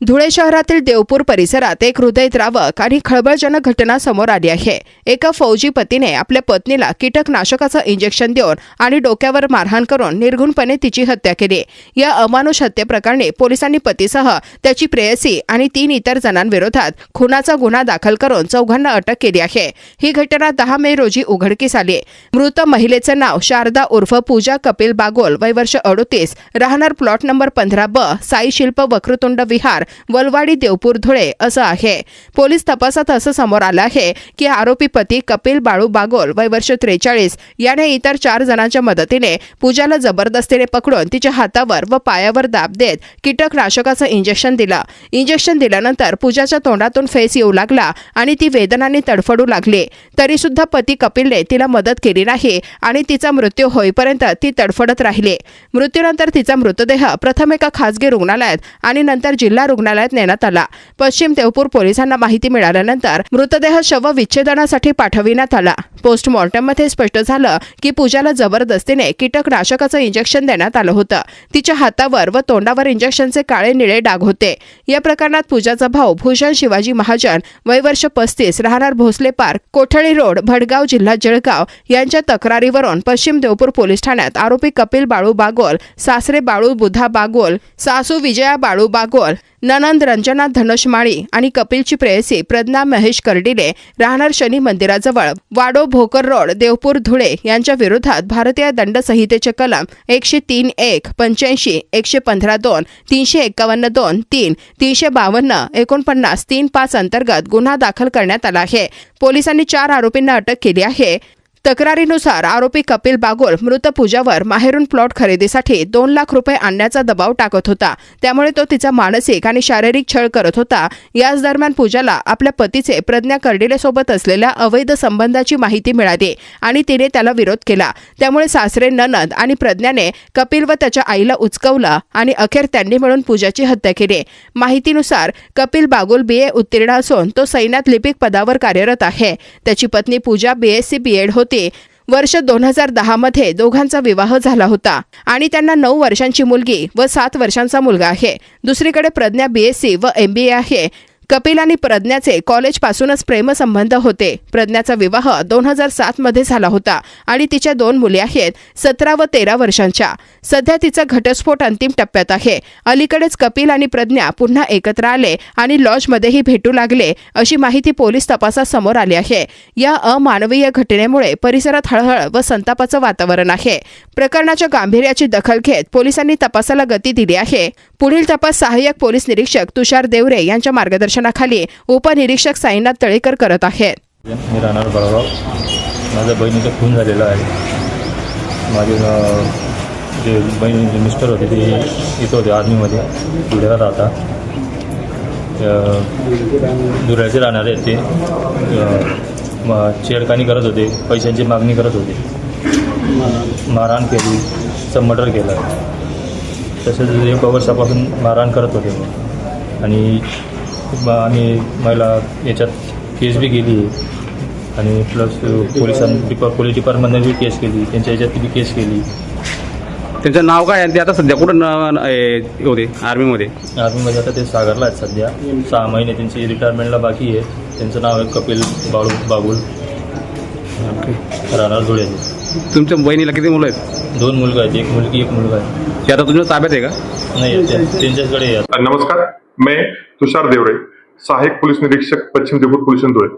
धुळे शहरातील देवपूर परिसरात एक हृदयद्रावक आणि खळबळजनक घटना समोर आली आहे. एका फौजी पतीने आपल्या पत्नीला कीटकनाशकाचं इंजेक्शन देऊन आणि डोक्यावर मारहाण करून निर्घुणपणे तिची हत्या केली. या अमानुष हत्येप्रकरणी पोलिसांनी पतीसह त्याची प्रेयसी आणि तीन इतर जणांविरोधात खुनाचा गुन्हा दाखल करून चौघांना अटक केली आहे. ही घटना दहा मे रोजी उघडकीस आली. मृत महिलेचं नाव शारदा उर्फ पूजा कपिल बागोल वय वर्ष अडोतीस राहणार प्लॉट नंबर पंधरा ब साई शिल्प वक्रतुंड विहार वलवाडी देवपूर धुळे असं आहे. पोलीस तपासात असं समोर आलं आहे की आरोपी पती कपिल बाळू बागोल वय वर्ष त्रेचाळीस याने इतर चार जणांच्या मदतीने पूजाला जबरदस्तीने पकडून तिच्या हातावर व पायावर दाब देत कीटकनाशकाचं इंजेक्शन दिलं. इंजेक्शन दिल्यानंतर पूजाच्या तोंडातून फेस येऊ लागला आणि ती वेदनाने तडफडू लागली. तरीसुद्धा पती कपिलने तिला मदत केली नाही आणि तिचा मृत्यू होईपर्यंत ती तडफडत राहिली. मृत्यूनंतर तिचा मृतदेह प्रथम एका खासगी रुग्णालयात आणि नंतर जिल्हा रुग्णालयात नेण्यात आला. पश्चिम देवपूर पोलिसांना माहिती मिळाल्यानंतर मृतदेह शवविच्छेदनासाठी पाठविण्यात आला. पोस्टमॉर्टममध्ये स्पष्ट झालं की पूजाला जबरदस्तीने कीटकनाशकाचं इंजेक्शन देण्यात आलं होतं. तिच्या हातावर व तोंडावर इंजेक्शनचे काळे निळे डाग होते. या प्रकरणात पूजाचा भाऊ भूषण शिवाजी महाजन वय वर्ष पस्तीस राहणार भोसले पार्क कोठळी रोड भडगाव जिल्हा जळगाव यांच्या तक्रारीवरून पश्चिम देवपूर पोलीस ठाण्यात आरोपी कपिल बाळू बागोल सासरे बाळू बुधा बागोल सासू विजया बाळू बागोल ननंद रंजना धनुषमाळी आणि कपिलची प्रेयसी प्रज्ञा महेश कर्डिले राहणार शनी मंदिराजवळ. वाडो भोकर रोड देवपूर धुळे यांच्या विरोधात भारतीय दंड संहितेचे कलम एकशे तीन एक पंच्याऐंशी एकशे पंधरा दोन तीनशे एकावन्न दोन तीन तीनशे बावन्न एकोणपन्नास तीन पाच अंतर्गत गुन्हा दाखल करण्यात आला आहे. पोलिसांनी चार आरोपींना अटक केली आहे. तक्रारीनुसार आरोपी कपिल बागोल मृत पूजावर माहेरून प्लॉट खरेदीसाठी दोन लाख रुपये आणण्याचा दबाव टाकत होता. त्यामुळे तो तिचा मानसिक आणि शारीरिक छळ करत होता. याच दरम्यान पूजाला आपल्या पतीचे प्रज्ञा कर्डिलेसोबत असलेल्या अवैध संबंधाची माहिती मिळाली आणि तिने त्याला विरोध केला. त्यामुळे सासरे ननद आणि प्रज्ञाने कपिल व त्याच्या आईला उचकवलं आणि अखेर त्यांनी मिळून पूजाची हत्या केली. माहितीनुसार कपिल बागोल बी. ए. उत्तीर्ण असून तो सैन्यात लिपिक पदावर कार्यरत आहे. त्याची पत्नी पूजा बीएससी बी एड होती वर्ष दोन हजार दहामध्ये दोघांचा विवाह झाला होता. आणि त्यांना नऊ वर्षांची मुलगी व सात वर्षांचा मुलगा आहे. दुसरीकडे प्रज्ञा बीएससी व एमबीए आहे. कपिल आणि प्रज्ञाचे कॉलेजपासूनच प्रेमसंबंध होते. प्रज्ञाचा विवाह दोन हजार सातमध्ये झाला होता आणि तिच्या दोन मुली आहेत सतरा व तेरा वर्षांच्या. सध्या तिचा घटस्फोट अंतिम टप्प्यात आहे. अलीकडेच कपिल आणि प्रज्ञा पुन्हा एकत्र आले आणि लॉजमध्येही भेटू लागले अशी माहिती पोलीस तपासासमोर आली आहे. या अमानवीय घटनेमुळे परिसरात हळहळ व संतापाचं वातावरण आहे. प्रकरणाच्या गांभीर्याची दखल घेत पोलिसांनी तपासाला गती दिली आहे. पुढील तपास सहाय्यक पोलीस निरीक्षक तुषार देवरे यांच्या मार्गदर्शन मार्गदर्शनाखाली उपनिरीक्षक साईनाथ तळेकर करत आहेत. मी राहणार बळगाव. माझ्या बहिणीचा खून झालेला आहे. माझे अं, जे बहिणीचे मिस्टर होते ते इथं होते आर्मीमध्ये. धुळ्याला राहता. धुळ्याचे राहणारे ते. छेडखानी करत होते. पैशांची मागणी करत होते. मारहाण केली. मर्डर केलं. तसेच एक वर्षापासून मारहाण करत होते. आणि आम्ही महिला याच्यात केस बी केली आणि प्लस पोलिसां डिपा पोलीस डिपार्टमेंटने बी केस केली. त्यांच्या याच्यात बी केस केली. त्यांचं नाव काय? आहे ते आता सध्या कुठं न- हे होते? आर्मीमध्ये? आर्मीमध्ये आता ते सागरला आहेत सध्या. सहा महिने त्यांची रिटायरमेंटला बाकी आहे. त्यांचं नाव आहे कपिल बाळू बागुल. राहणार धुळ्याचे तुमच्या बहिणीला किती मुलं आहेत? दोन मुलगा आहेत. एक मुलगी एक मुलगा आहे. ते आता तुमच्या ताब्यात आहे का? नाही त्या- त्यांच्याकडे आहे. आता. नमस्कार. मैं तुषार देवरे, सहायक पुलिस निरीक्षक पश्चिम देवपुर पुलिस धुले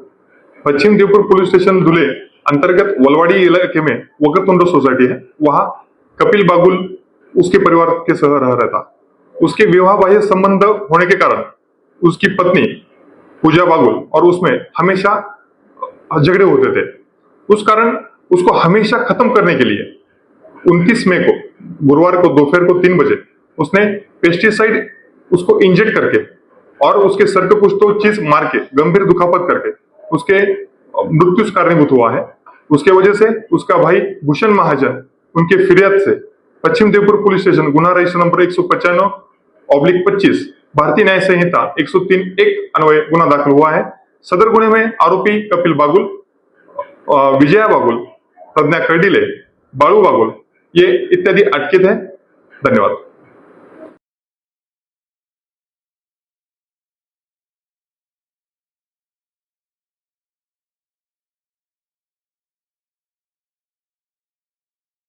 पश्चिम देवपुर पुलिस स्टेशन धुले अंतर्गत वलवाड़ी इलाके में वक्रतुंड सोसाइटी है. वहाँ कपिल बागुल उसके परिवार के सह रह रहा था उसके विवाह बाह्य संबंध होने के कारण उसकी पत्नी पूजा बागुल और उसमें हमेशा झगड़े होते थे. उस कारण उसको हमेशा खत्म करने के लिए 29 मई को गुरुवार को दोपहर को तीन बजे उसने पेस्टिसाइड उसको इंजेक्ट करके और उसके सर को कुछ तो चीज़ मार के, गंभीर दुखापत करके, उसके मृत्यु कारणीभूत हुआ है। उसके वजह से उसका भाई भूषण महाजन, उनके फिरियाद से पश्चिम देवपुर पुलिस स्टेशन, गुना रजिस्टर नंबर एक सौ ऑब्लिक पच्चीस, भारतीय न्याय संहिता एक सौ तीन, एक अन्वय गुना दाखिल हुआ है। सदर गुने में आरोपी कपिल बागुल विजया बागुल, प्रज्ञा कर्डिले, बाळू बागुल, ये इत्यादि अटकेत है। धन्यवाद।